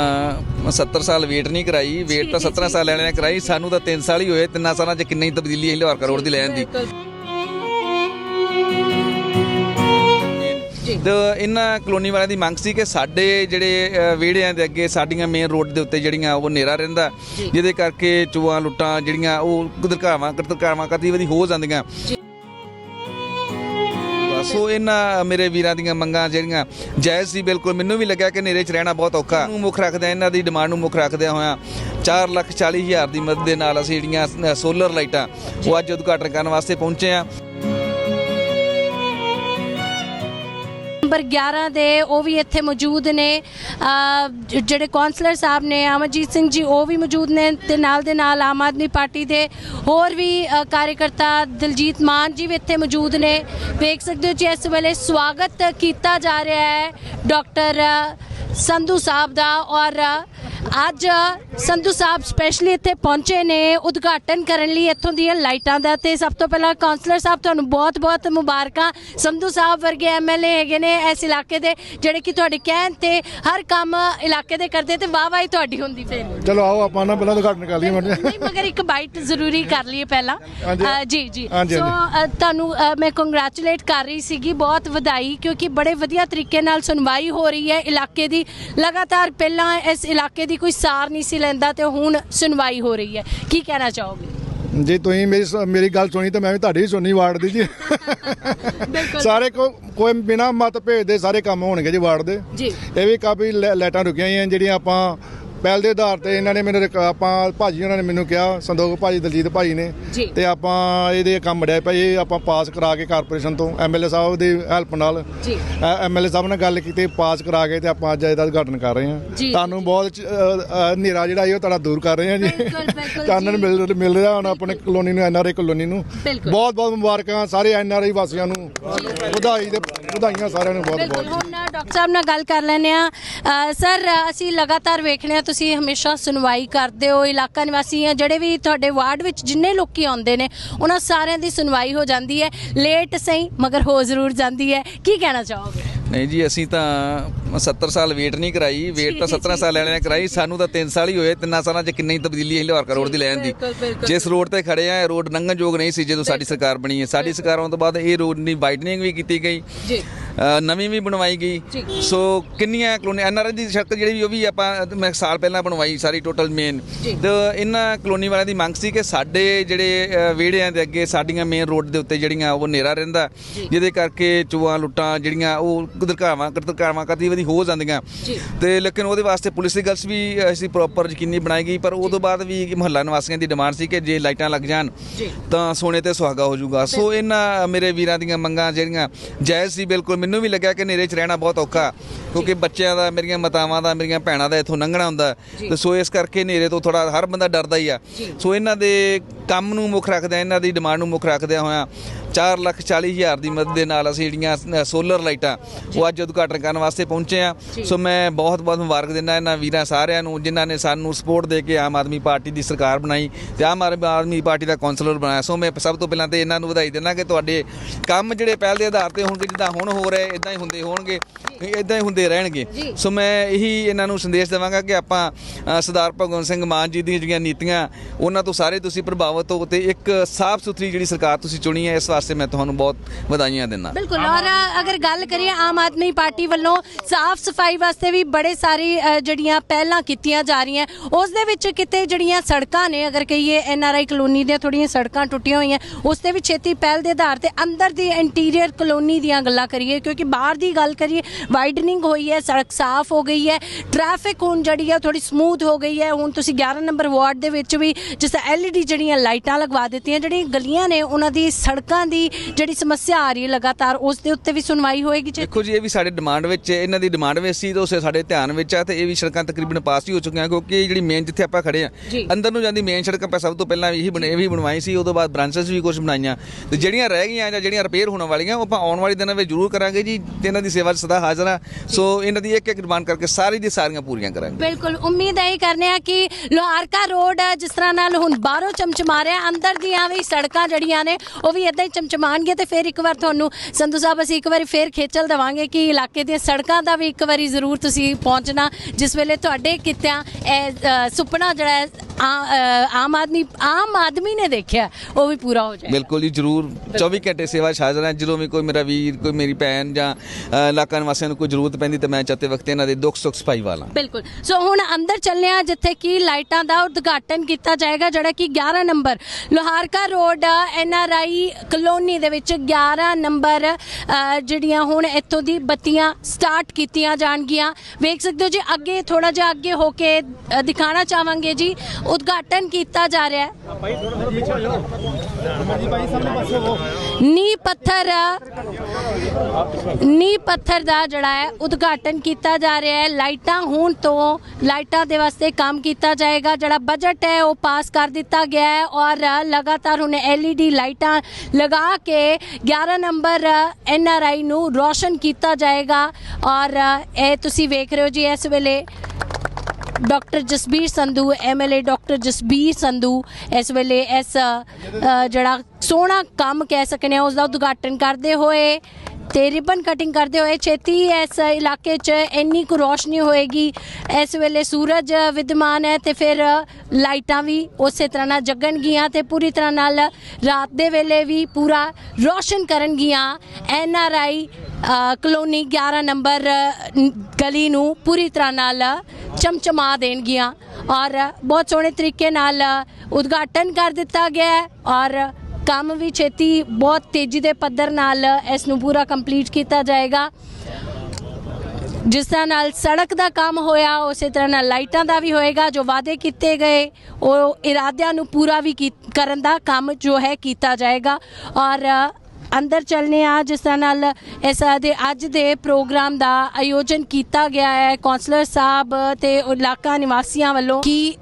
ਅਹ 70 ਸਾਲ ਵੇਟ ਨਹੀਂ ਕਰਾਈ ਵੇਟ ਤਾਂ 17 ਸਾਲ ਵਾਲਿਆਂ ਨੇ ਕਰਾਈ ਸਾਨੂੰ ਤਾਂ 3 ਸਾਲ ਹੀ ਹੋਏ ਤਿੰਨਾਂ ਸਾਲਾਂ 'ਚ ਕਿੰਨੀ ਤਬਦੀਲੀ ਹੈ ਲੋਹਾਰ ਕਰੋੜ ਦੀ ਲੈਣ ਦੀ। ਤੇ ਇਹਨਾਂ ਕਲੋਨੀ ਵਾਲਿਆਂ ਦੀ ਮੰਗ ਸੀ ਕਿ ਸਾਡੇ ਜਿਹੜੇ ਵਿਹੜਿਆਂ ਦੇ ਅੱਗੇ ਸਾਡੀਆਂ ਮੇਨ ਰੋਡ ਦੇ ਉੱਤੇ ਜਿਹੜੀਆਂ ਉਹ ਹਨੇਰਾ ਰਹਿੰਦਾ ਜਿਹਦੇ ਕਰਕੇ ਚੋਆਂ ਲੁੱਟਾਂ ਜਿਹੜੀਆਂ ਉਹ ਕੁਦਰਕਾਵਾਂ ਕੁਦਰਕਾਵਾਂ ਕਦੀ ਵਧੀ ਹੋ ਜਾਂਦੀਆਂ। ਸੋ ਇਹਨਾਂ ਮੇਰੇ ਵੀਰਾਂ ਦੀਆਂ ਮੰਗਾਂ ਜਿਹੜੀਆਂ ਜਾਇਜ਼ ਸੀ, ਬਿਲਕੁਲ ਮੈਨੂੰ ਵੀ ਲੱਗਿਆ ਕਿ ਨੇਰੇ 'ਚ ਰਹਿਣਾ ਬਹੁਤ ਔਖਾ। ਨੂੰ ਮੁੱਖ ਰੱਖਦਿਆਂ ਇਹਨਾਂ ਦੀ ਡਿਮਾਂਡ ਨੂੰ ਮੁੱਖ ਰੱਖਦਿਆਂ ਹੋਇਆਂ 4 ਲੱਖ 40 ਹਜ਼ਾਰ ਦੀ ਮਦਦ ਦੇ ਨਾਲ ਅਸੀਂ ਜਿਹੜੀਆਂ ਸੋਲਰ ਲਾਈਟਾਂ ਉਹ ਅੱਜ ਉਦਘਾਟਨ ਕਰਨ ਵਾਸਤੇ ਪਹੁੰਚੇ ਆ ਨੰਬਰ 11 ਦੇ, ਉਹ ਵੀ ਇੱਥੇ ਮੌਜੂਦ ਨੇ। ਜਿਹੜੇ ਕਾਉਂਸਲਰ ਸਾਹਿਬ ਨੇ, ਅਮਰਜੀਤ ਸਿੰਘ ਜੀ, ਉਹ ਵੀ ਮੌਜੂਦ ਨੇ ਤੇ ਨਾਲ ਦੇ ਨਾਲ ਆਮ ਆਦਮੀ ਪਾਰਟੀ ਦੇ ਹੋਰ ਵੀ ਕਾਰਜਕਰਤਾ ਦਿਲਜੀਤ ਮਾਨ ਜੀ ਵੀ ਇੱਥੇ ਮੌਜੂਦ ਨੇ। ਵੇਖ ਸਕਦੇ ਹੋ ਜੀ, ਇਸ ਵੇਲੇ ਸਵਾਗਤ ਕੀਤਾ ਜਾ ਰਿਹਾ ਹੈ ਡਾਕਟਰ ਸੰਧੂ ਸਾਹਿਬ ਦਾ ਔਰ ਅੱਜ ਸੰਧੂ ਸਾਹਿਬ ਸਪੈਸ਼ਲੀ ਇੱਥੇ ਪਹੁੰਚੇ ਨੇ ਉਦਘਾਟਨ ਕਰਨ ਲਈ ਇੱਥੋਂ ਦੀਆਂ ਲਾਈਟਾਂ ਦਾ ਤੇ ਸਭ ਤੋਂ ਪਹਿਲਾਂ ਕਾਉਂਸਲਰ ਸਾਹਿਬ ਤੁਹਾਨੂੰ ਬਹੁਤ-ਬਹੁਤ ਮੁਬਾਰਕਾਂ। ਸੰਧੂ ਸਾਹਿਬ ਵਰਗੇ ਐਮਐਲਏ ਹੈਗੇ ਨੇ ਇਸ ਇਲਾਕੇ ਦੇ ਜਿਹੜੇ ਕਿ ਤੁਹਾਡੇ ਕਹਿਣ ਤੇ ਹਰ ਕੰਮ ਇਲਾਕੇ ਦੇ ਕਰਦੇ ਤੇ ਵਾਹ ਵਾਹ ਹੀ ਤੁਹਾਡੀ ਹੁੰਦੀ ਫੇਰ। ਚਲੋ ਆਓ ਆਪਾਂ ਨਾ ਪਹਿਲਾਂ ਉਦਘਾਟਨ ਕਰ ਲਈਏ ਨਹੀਂ ਮਗਰ ਇੱਕ ਬਾਈਟ ਜ਼ਰੂਰੀ ਕਰ ਲਈਏ ਪਹਿਲਾਂ। ਅ, ਜੀ ਜੀ। ਹਾਂਜੀ, ਸੋ ਅ, ਤੁਹਾਨੂੰ ਅ, ਮੈਂ ਕੰਗ੍ਰੈਚੁਲੇਟ ਕਰ ਰਹੀ ਸੀਗੀ ਬਹੁਤ ਵਧਾਈ ਕਿਉਂਕਿ ਬੜੇ ਵਧੀਆ ਤਰੀਕੇ ਨਾਲ ਸੁਣਵਾਈ ਹੋ ਰਹੀ ਹੈ ਇਲਾਕੇ ਦੀ। ਲਗਾਤਾਰ ਪਹਿਲਾਂ ਇਸ ਇਲਾਕੇ ਦੀ ਕੋਈ ਸਾਰ ਨਹੀਂ ਸੀ ਲੈਂਦਾ ਤੇ ਹੁਣ ਸੁਣਵਾਈ ਹੋ ਰਹੀ ਹੈ। ਕੀ ਕਹਿਣਾ ਚਾਹੋਗੇ? ਜੇ ਤੁਸੀਂ ਮੇਰੀ ਸ- ਮੇਰੀ ਗੱਲ ਸੁਣੀ ਤਾਂ ਮੈਂ ਵੀ ਤੁਹਾਡੀ ਹੀ ਸੁਣੀ ਵਾਰਡ ਦੀ ਜੀ। ਸਾਰੇ ਕੋ ਕੋਈ ਬਿਨਾ ਮਤ ਭੇਜ ਦੇ ਸਾਰੇ ਕੰਮ ਹੋਣਗੇ ਜੀ ਵਾਰਡ ਦੇ। ਜੀ। ਇਹ ਵੀ ਕਾਫੀ ਲੈ- ਲਾਈਟਾਂ ਰੁਕੀਆਂ ਹੋਈਆਂ ਜਿਹੜੀਆਂ ਆਪਾਂ ਪਹਿਲ ਦੇ ਆਧਾਰ ਤੇ ਇਹਨਾਂ ਨੇ ਮੈਨੂੰ ਰਿਕ- ਆਪਾਂ ਭਾਜੀ ਉਹਨਾਂ ਨੇ ਮੈਨੂੰ ਕਿਹਾ ਸੰਦੋਖ ਭਾਜੀ ਦਲਜੀਤ ਭਾਜੀ ਨੇ। ਜੀ। ਤੇ ਆਪਾਂ ਇਹਦੇ ਕੰਮ ਡਿਆ ਇਹ ਆਪਾਂ ਪਾਸ ਕਰਾ ਕੇ ਕਾਰਪੋਰੇਸ਼ਨ ਤੋਂ ਐਮਐਲਏ ਸਾਹਿਬ ਦੀ ਹੈਲਪ ਨਾਲ ਜੀ। ਐਮਐਲਏ ਸਾਹਿਬ ਨਾਲ ਗੱਲ ਕੀਤੀ ਪਾਸ ਕਰਾ ਕੇ ਤੇ ਆਪਾਂ ਅੱਜ ਇਹਦਾ ਉਦਘਾਟਨ ਕਰ ਰਹੇ ਹਾਂ। ਤੁਹਾਨੂੰ ਬਹੁਤ ਚ- ਅ, ਅ, ਹਨੇਰਾ ਜਿਹੜਾ ਹੈ ਉਹ ਤੁਹਾਡਾ ਦੂਰ ਕਰ ਰਹੇ ਹਾਂ ਜੀ। ਬਿਲਕੁਲ, ਬਿਲਕੁਲ ਚਾਨਣ ਜੀ। ਮਿਲ ਮਿਲ ਰਿਹਾ ਹੁਣ ਆਪਣੇ ਕਲੋਨੀ ਨੂੰ ਐਨਆਰਆਈ ਕਲੋਨੀ ਨੂੰ। ਬਿਲਕੁਲ। ਬਹੁਤ ਬਹੁਤ ਮੁਬਾਰਕਾਂ ਸਾਰੇ ਐਨਆਰਆਈ ਵਾਸੀਆਂ ਨੂੰ। ਵਧਾਈ ਦੇ ਵਧਾਈਆਂ ਸਾਰਿਆਂ ਨੂੰ ਬਹੁਤ ਬਿਲਕੁਲ ਬਹੁਤ ਹੁਣ ਡਾਕਟਰ ਸਾਹਿਬ ਨਾਲ ਗੱਲ ਕਰ ਲੈਂਦੇ ਆ ਸਰ ਅਸੀਂ ਲਗਾਤਾਰ ਵੇਖਦੇ ਆ ਤੁਸੀਂ ਹਮੇਸ਼ਾ ਸੁਣਵਾਈ ਕਰਦੇ ਹੋ ਇਲਾਕਾ ਨਿਵਾਸੀ ਆ ਜਿਹੜੇ ਵੀ ਤੁਹਾਡੇ ਵਾਰਡ ਵਿੱਚ ਜਿੰਨੇ ਲੋਕੀ ਆਉਂਦੇ ਨੇ ਉਹਨਾਂ ਸਾਰਿਆਂ ਦੀ ਸੁਣਵਾਈ ਹੋ ਜਾਂਦੀ ਹੈ। ਲੇਟ ਸਹੀ ਮਗਰ ਹੋ ਜ਼ਰੂਰ ਜਾਂਦੀ ਹੈ। ਕੀ ਕਹਿਣਾ ਚਾਹੋਗੇ? ਨਹੀਂ ਜੀ ਅਸੀਂ ਤਾਂ 70 ਸਾਲ ਵੇਟ ਨਹੀਂ ਕਰਾਈ। ਵੇਟ ਤਾਂ 17 ਸਾਲ ਵਾਲਿਆਂ ਨੇ ਕਰਾਈ। ਸਾਨੂੰ ਤਾਂ 3 ਸਾਲ ਹੀ ਹੋਏ ਤਿੰਨਾਂ ਸਾਲਾਂ 'ਚ ਕਿੰਨੀ ਤਬਦੀਲੀ ਹੈ ਲੋਹਾਰ ਕਰੋੜ ਦੀ ਲੈਣ ਦੀ। ਜਿਸ ਰੋਡ ਤੇ ਖੜੇ ਆ ਇਹ ਰੋਡ ਲੰਘਣ ਯੋਗ ਨਹੀਂ ਸੀ ਜਦੋਂ ਸਾਡੀ ਸਰਕਾਰ ਬਣੀ ਹੈ। ਸਾਡੀ ਸਰਕਾਰ ਆਉਣ ਤੋਂ ਬਾਅਦ ਇਹ ਰੋਡ ਦੀ ਵਾਈਡਨਿੰਗ ਵੀ ਕੀਤੀ ਗਈ। ਜੀ। ਨਵੀਂ ਵੀ ਬਣਵਾਈ ਗਈ। ਸੋ ਕਿੰਨੀਆਂ ਕਲੋਨੀ ਐਨਆਰਆਈ ਦੀ ਸੜਕ ਜਿਹੜੀ ਵੀ ਉਹ ਵੀ ਆਪਾਂ ਮੈਂ ਸਾਲ ਪਹਿਲਾਂ ਬਣਵਾਈ ਸਾਰੀ ਟੋਟਲ ਮੇਨ। ਤੇ ਇਹਨਾਂ ਕਲੋਨੀ ਵਾਲਿਆਂ ਦੀ ਮੰਗ ਸੀ ਕਿ ਸਾਡੇ ਜਿਹੜੇ ਵਿਹੜਿਆਂ ਦੇ ਅੱਗੇ ਸਾਡੀਆਂ ਮੇਨ ਰੋਡ ਦੇ ਉੱਤੇ ਜਿਹੜੀਆਂ ਉਹ ਹਨੇਰਾ ਰਹਿੰਦਾ ਜਿਹਦੇ ਕਰਕੇ ਚੋਆਂ ਲੁੱਟਾਂ ਜਿਹੜੀਆਂ ਉਹ ਕੁਦਰਕਾਵਾਂ ਕੁਦਰਕਾਵਾਂ ਕਦੀ ਵਧੀ ਹੋ ਜਾਂਦੀਆਂ। ਤੇ ਲੇਕਿਨ ਉਹਦੇ ਵਾਸਤੇ ਪੁਲਿਸ ਦੀ ਗਲਸ ਵੀ ਅਸੀਂ ਪ੍ਰੋਪਰ ਯਕੀਨੀ ਬਣਾਈ ਗਈ ਪਰ ਉਦੋਂ ਬਾਅਦ ਵੀ ਮੁਹੱਲਾ ਨਿਵਾਸੀਆਂ ਦੀ ਡਿਮਾਂਡ ਸੀ ਕਿ ਜੇ ਲਾਈਟਾਂ ਲੱਗ ਜਾਣ। ਤਾਂ ਸੋਨੇ ਤੇ ਸੁਹਾਗਾ ਹੋ ਜਾਊਗਾ ਸੋ ਇਹਨਾਂ ਮੇਰੇ ਵੀਰਾਂ ਦੀਆਂ ਮੰਗਾਂ ਜਿਹੜੀਆਂ ਜਾਇਜ਼ ਸੀ ਬਿਲਕੁਲ ਮੈਨੂੰ ਵੀ ਲੱਗਿਆ ਕਿ ਨੇਰੇ 'ਚ ਰਹਿਣਾ ਬਹੁਤ ਔਖਾ ਕਿਉਂਕਿ ਬੱਚਿਆਂ ਦਾ ਮੇਰੀਆਂ ਮਾਤਾਵਾਂ ਦਾ ਮੇਰੀਆਂ ਭੈਣਾਂ ਦਾ ਇੱਥੋਂ ਲੰਘਣਾ ਹੁੰਦਾ ਤੇ ਸੋ ਇਸ ਕਰਕੇ ਨੇਰੇ ਤੋਂ ਥੋੜਾ ਹਰ ਬੰਦਾ ਡਰਦਾ ਹੀ ਆ। ਸੋ ਇਹਨਾਂ ਦੇ ਕੰਮ ਨੂੰ ਮੁੱਖ ਰੱਖਦਿਆਂ ਇਹਨਾਂ ਦੀ ਡਿਮਾਂਡ ਨੂੰ ਮੁੱਖ ਰੱਖਦਿਆਂ ਹੋਇਆਂ 4 ਲੱਖ 40 ਹਜ਼ਾਰ ਦੀ ਮਦਦ ਦੇ ਨਾਲ ਅਸੀਂ ਜਿਹੜੀਆਂ ਸੋਲਰ ਲਾਈਟਾਂ ਉਹ ਅੱਜ ਉਦਘਾਟਨ ਕਰਨ ਵਾਸਤੇ ਪਹੁੰਚੇ ਆ ਸੋ ਮੈਂ ਬਹੁਤ ਬਹੁਤ ਮੁਬਾਰਕ ਦਿੰਦਾ ਇਹਨਾਂ ਵੀਰਾਂ ਸਾਰਿਆਂ ਨੂੰ ਜਿਨ੍ਹਾਂ ਨੇ ਸਾਨੂੰ ਸਪੋਰਟ ਦੇ ਕੇ ਆਮ ਆਦਮੀ ਪਾਰਟੀ ਦੀ ਸਰਕਾਰ ਬਣਾਈ ਤੇ ਆਮ ਆਦਮੀ ਪਾਰਟੀ ਦਾ ਕੌਂਸਲਰ ਬਣਾਇਆ। ਸੋ ਮੈਂ ਸਭ ਤੋਂ ਪਹਿਲਾਂ ਤੇ ਇਹਨਾਂ ਨੂੰ ਵਧਾਈ ਦਿੰਦਾ ਕਿ ਤੁਹਾਡੇ ਕੰਮ ਜਿਹੜੇ ਪਹਿਲ ਦੇ ਆਧਾਰ ਤੇ ਹੋਣਗੇ ਜਿੱਦਾਂ ਹੁਣ ਹੋ ਰਹੇ ਇਦਾਂ ਹੀ ਹੁੰਦੇ ਹੋਣਗੇ ਇਦਾਂ ਹੀ ਹੁੰਦੇ ਰਹਿਣਗੇ। ਸੋ ਮੈਂ ਇਹੀ ਇਹਨਾਂ ਨੂੰ ਸੰਦੇਸ਼ ਦੇਵਾਂਗਾ ਕਿ ਆਪਾਂ ਸਰਦਾਰ ਭਗਵੰਤ ਸਿੰਘ ਮਾਨ ਜੀ ਦੀਆਂ ਜਿਹੜੀਆਂ ਨੀਤੀਆਂ ਉਹਨਾਂ ਤੋਂ ਸਾਰੇ ਤੁਸੀਂ ਪ੍ਰਭਾਵਿਤ ਹੋ ਤੇ ਇੱਕ ਸਾਫ਼ ਸੁਥਰੀ ਜਿਹੜੀ ਸਰਕਾਰ ਤੁਸੀਂ ਚੁਣੀ ਹੈ ਇਸ ਵਾਸਤੇ ਮੈਂ ਤੁਹਾਨੂੰ ਬਹੁਤ ਵਧਾਈਆਂ ਦਿੰਦਾ। ਬਿਲਕੁਲ ਔਰ ਅਗਰ ਗੱਲ ਕਰੀਏ ਆਮ ਆਦਮੀ ਪਾਰਟੀ ਵੱਲੋਂ ਸਾਫ਼ ਸਫ਼ਾਈ ਵਾਸਤੇ ਵੀ ਬੜੇ ਸਾਰੀ ਅ, ਜਿਹੜੀਆਂ ਪਹਿਲਾਂ ਕੀਤੀਆਂ ਜਾ ਰਹੀਆਂ ਉਸ ਦੇ ਵਿੱਚ ਕਿਤੇ ਜਿਹੜੀਆਂ ਸੜਕਾਂ ਨੇ ਅਗਰ ਕਹੀਏ ਐਨ ਆਰ ਆਈ ਕਲੋਨੀ ਦੀਆਂ ਥੋੜੀਆਂ ਸੜਕਾਂ ਟੁੱਟੀਆਂ ਹੋਈਆਂ ਉਸ ਤੇ ਵੀ ਛੇਤੀ ਪਹਿਲ ਦੇ ਆਧਾਰ ਤੇ ਅੰਦਰ ਦੀ ਇੰਟੀਰੀਅਰ ਕਲੋਨੀ ਦੀਆਂ ਗੱਲਾਂ ਕਰੀਏ ਕਿਉਂਕਿ ਬਾਹਰ ਦੀ ਗੱਲ ਕਰੀਏ ਵਾਈਡਨਿੰਗ ਹੋਈ ਹੈ ਸੜਕ ਸਾਫ਼ ਹੋ ਗਈ ਹੈ ਟ੍ਰੈਫਿਕ ਹੁਣ ਜਿਹੜੀ ਹੈ ਥੋੜੀ ਸਮੂਥ ਹੋ ਗਈ ਹੈ ਹੁਣ ਤੁਸੀਂ 11 ਨੰਬਰ ਵਾਰਡ ਦੇ ਵਿੱਚ ਵੀ ਜਿਸ ਐਲਈਡੀ ਜਿਹੜੀਆਂ ਲਾਈਟਾਂ ਲਗਵਾ ਦਿੱਤੀਆਂ ਜਿਹੜੀਆਂ ਗਲੀਆਂ ਨੇ ਉਹਨਾਂ ਦੀ ਸੜਕਾਂ ਦੀ ਜਿਹੜੀ ਸਮੱਸਿਆ ਆ ਰਹੀ ਹੈ ਲਗਾਤਾਰ ਉਸ ਦੇ ਉੱਤੇ ਵੀ ਸੁਣਵਾਈ ਹੋਏਗੀ ਜੀ? ਦੇਖੋ ਜੀ ਇਹ ਵੀ ਸਾਡੇ ਡਿਮਾਂਡ ਵਿੱਚ ਇਹਨਾਂ ਦੀ ਡਿਮਾਂਡ ਵਿੱਚ ਸੀ ਤਾਂ ਉਸੇ ਸਾਡੇ ਧਿਆਨ ਵਿੱਚ ਆ ਤੇ ਇਹ ਵੀ ਸੜਕਾਂ ਤਕਰੀਬਨ ਪਾਸ ਹੀ ਹੋ ਚੁੱਕੀਆਂ ਕਿਉਂਕਿ ਇਹ ਜਿਹੜੀ ਮੇਨ ਜਿੱਥੇ ਆਪਾਂ ਖੜੇ ਆ। ਅੰਦਰ ਨੂੰ ਜਾਂਦੀ ਮੇਨ ਸੜਕ ਆਪਾਂ ਸਭ ਤੋਂ ਪਹਿਲਾਂ ਇਹੀ ਬਣੇ ਵੀ ਬਣਵਾਈ ਸੀ ਉਦੋਂ ਬਾਅਦ ਬ੍ਰਾਂਚਸ ਵੀ ਕੁਝ ਬਣਾਈਆਂ। ਤੇ ਜਿਹੜੀਆਂ ਰਹਿ ਗਈਆਂ ਜਾਂ ਜਿਹੜੀਆਂ ਰਿਪੇਅਰ ਹੋਣ ਵਾਲੀਆਂ ਉਹ ਆਪਾਂ ਆਉਣ ਵਾਲੇ ਦਿਨਾਂ ਵਿੱਚ ਜ਼ਰੂਰ ਕਰਾਂਗੇ ਜੀ ਤੇ ਇਹਨਾਂ ਦੀ ਸੇਵਾ 'ਚ ਸਦਾ ਹਾਜ਼ਰ ਆ। ਸੋ ਇਹਨਾਂ ਦੀ ਇੱਕ ਇੱਕ ਡਿਮਾਂਡ ਕਰਕੇ ਸਾਰੀ ਦੀ ਸਾਰੀਆਂ ਪੂਰੀਆਂ ਕਰਾਂਗੇ। ਬਿਲਕੁਲ ਉਮੀਦ ਹੈ ਕਰਨੇ ਆ ਕਿ ਲੋਹਾਰਕਾ ਰੋਡ ਜਿਸ ਤਰ੍ਹਾਂ ਨਾਲ ਹੁਣ ਬਾਹਰੋਂ ਚਮਚਮਾ ਰਿਹਾ ਅੰਦਰ ਦੀਆਂ ਵੀ ਸੜਕਾਂ ਜਿਹੜੀਆਂ ਨੇ ਉਹ ਵੀ ਇਦਾਂ ਹੀ ਚਮਚਮਾਣਗੇ ਤੇ ਫਿਰ ਇੱਕ ਵਾਰ ਤੁਹਾਨੂੰ ਸੰਧੂ ਸਾਹਿਬ ਅਸੀਂ ਇੱਕ ਵਾਰੀ ਫਿਰ ਖੇਚਲ ਦਵਾਂਗੇ ਕਿ ਇਲਾਕੇ ਦੀਆਂ ਸੜਕਾਂ ਦਾ ਵੀ ਇੱਕ ਵਾਰੀ ਜ਼ਰੂਰ ਤੁਸੀਂ ਪਹੁੰਚਣਾ ਜਿਸ ਵੇਲੇ ਤੁਹਾਡੇ ਕਿਤਿਆਂ ਇਹ ਸੁਪਨਾ ਜਿਹੜਾ ਹੈ ਆ- ਆਮ ਆਦਮੀ ਆਮ ਆਦਮੀ ਨੇ ਦੇਖਿਆ ਉਹ ਵੀ ਪੂਰਾ ਹੋ ਜਾਏ ਬਿਲਕੁਲ ਜੀ ਜਰੂਰ। 24 ਘੰਟੇ ਸੇਵਾ ਹਾਜ਼ਰ ਹਾਂ ਜਦੋਂ ਵੀ ਕੋਈ ਮੇਰਾ ਵੀਰ ਕੋਈ ਮੇਰੀ ਭੈਣ ਜਾਂ ਇਲਾਕਾ ਨਿਵਾਸੀਆਂ ਨੂੰ ਕੋਈ ਜ਼ਰੂਰਤ ਪੈਂਦੀ ਤੇ ਮੈਂ ਚਾਹਤੇ ਵਕਤ ਇਹਨਾਂ ਦੇ ਦੁੱਖ ਸੁੱਖ ਸਫ਼ਾਈ ਵਾਲਾ। ਬਿਲਕੁਲ। ਸੋ ਹੁਣ ਅੰਦਰ ਚੱਲਦੇ ਹਾਂ ਜਿੱਥੇ ਕਿ ਲਾਈਟਾਂ ਦਾ ਉਦਘਾਟਨ ਕੀਤਾ ਜਾਏਗਾ ਜਿਹੜਾ ਕਿ 11 number Loharka road N R I colony ਦੇ ਵਿੱਚ 11 ਨੰਬਰ ਜਿਹੜੀਆਂ ਹੁਣ ਇੱਥੋਂ ਦੀ ਬੱਤੀਆਂ ਸਟਾਰਟ ਕੀਤੀਆਂ ਜਾਣਗੀਆਂ। ਵੇਖ ਸਕਦੇ ਹੋ ਜੀ ਅੱਗੇ ਥੋੜਾ ਜਿਹਾ ਅੱਗੇ ਹੋ ਕੇ ਅ, ਦਿਖਾਣਾ ਚਾਹਾਂਗੇ ਜੀ। ਉਦਘਾਟਨ ਕੀਤਾ ਜਾ ਰਿਹਾ ਹੈ। ਨੀ ਪੱਥਰ ਨੀ ਪੱਥਰ ਦਾ ਜਿਹੜਾ ਹੈ, ਉਦਘਾਟਨ ਕੀਤਾ ਜਾ ਰਿਹਾ ਹੈ। ਲਾਈਟਾਂ ਹੋਣ ਤੋਂ ਲਾਈਟਾਂ ਦੇ ਵਾਸਤੇ ਕੰਮ ਕੀਤਾ ਜਾਏਗਾ। ਜਿਹੜਾ ਬਜਟ ਹੈ, ਉਹ ਪਾਸ ਕਰ ਦਿੱਤਾ ਗਿਆ ਹੈ ਔਰ ਲਗਾਤਾਰ ਹੁਣ LED ਲਾਈਟਾਂ ਲਗਾ ਕੇ 11 ਨੰਬਰ ਐਨ ਆਰ ਆਈ ਨੂੰ ਰੋਸ਼ਨ ਕੀਤਾ ਜਾਏਗਾ। ਔਰ ਇਹ ਤੁਸੀਂ ਵੇਖ ਰਹੇ ਹੋ ਜੀ ਇਸ ਵੇਲੇ। Doctor Jasbir Sandhu MLA doctor Jasbir Sandhu, ਇਸ ਵੇਲੇ ਇਸ ਜਿਹੜਾ ਸੋਹਣਾ ਕੰਮ ਕਹਿ ਸਕਨੇ ਆ ਉਸ ਦਾ ਉਦਘਾਟਨ ਕਰਦੇ ਹੋਏ ਤੇ ਰਿਬਨ ਕਟਿੰਗ ਕਰਦੇ ਹੋਏ ਛੇਤੀ ਇਸ ਇਲਾਕੇ 'ਚ ਇੰਨੀ ਕੁ ਰੋਸ਼ਨੀ ਹੋਏਗੀ। ਇਸ ਵੇਲੇ ਸੂਰਜ ਵਿਦਮਾਨ ਹੈ ਤੇ ਫਿਰ ਲਾਈਟਾਂ ਵੀ ਉਸੇ ਤਰ੍ਹਾਂ ਨਾਲ ਜਗਣਗੀਆਂ ਤੇ ਪੂਰੀ ਤਰ੍ਹਾਂ ਨਾਲ ਰਾਤ ਦੇ ਵੇਲੇ ਵੀ ਪੂਰਾ ਰੋਸ਼ਨ ਕਰਨਗੀਆਂ। N R I colony 11 number ਗਲੀ ਨੂੰ ਪੂਰੀ ਤਰ੍ਹਾਂ ਨਾਲ ਚਮਚਮਾ ਦੇਣਗੀਆਂ ਔਰ ਬਹੁਤ ਸੋਹਣੇ ਤਰੀਕੇ ਨਾਲ ਉਦਘਾਟਨ ਕਰ ਦਿੱਤਾ ਗਿਆ ਹੈ ਔਰ ਕੰਮ ਵੀ ਛੇਤੀ ਬਹੁਤ ਤੇਜ਼ੀ ਦੇ ਪੱਧਰ ਨਾਲ ਇਸ ਨੂੰ ਪੂਰਾ ਕੰਪਲੀਟ ਕੀਤਾ ਜਾਏਗਾ। ਜਿਸ ਤਰ੍ਹਾਂ ਨਾਲ ਸੜਕ ਦਾ ਕੰਮ ਹੋਇਆ, ਉਸੇ ਤਰ੍ਹਾਂ ਨਾਲ ਲਾਈਟਾਂ ਦਾ ਵੀ ਹੋਏਗਾ ਜੋ ਵਾਅਦੇ ਕੀਤੇ ਗਏ, ਉਹ ਇਰਾਦਿਆਂ ਨੂੰ ਪੂਰਾ ਵੀ ਕੀ- ਕਰਨ ਦਾ ਕੰਮ ਜੋ ਹੈ ਕੀਤਾ ਜਾਏਗਾ। ਔਰ ਅੰਦਰ ਚੱਲਨੇ ਆ, ਜਿਸ ਤਰ੍ਹਾਂ ਨਾਲ ਇਸ ਦੇ ਅੱਜ ਦੇ ਪ੍ਰੋਗਰਾਮ ਦਾ ਆਯੋਜਨ ਕੀਤਾ ਗਿਆ ਹੈ। ਕੌਂਸਲਰ ਸਾਹਿਬ ਤੇ ਇਲਾਕਾ ਨਿਵਾਸੀਆਂ ਵੱਲੋਂ ਕਿ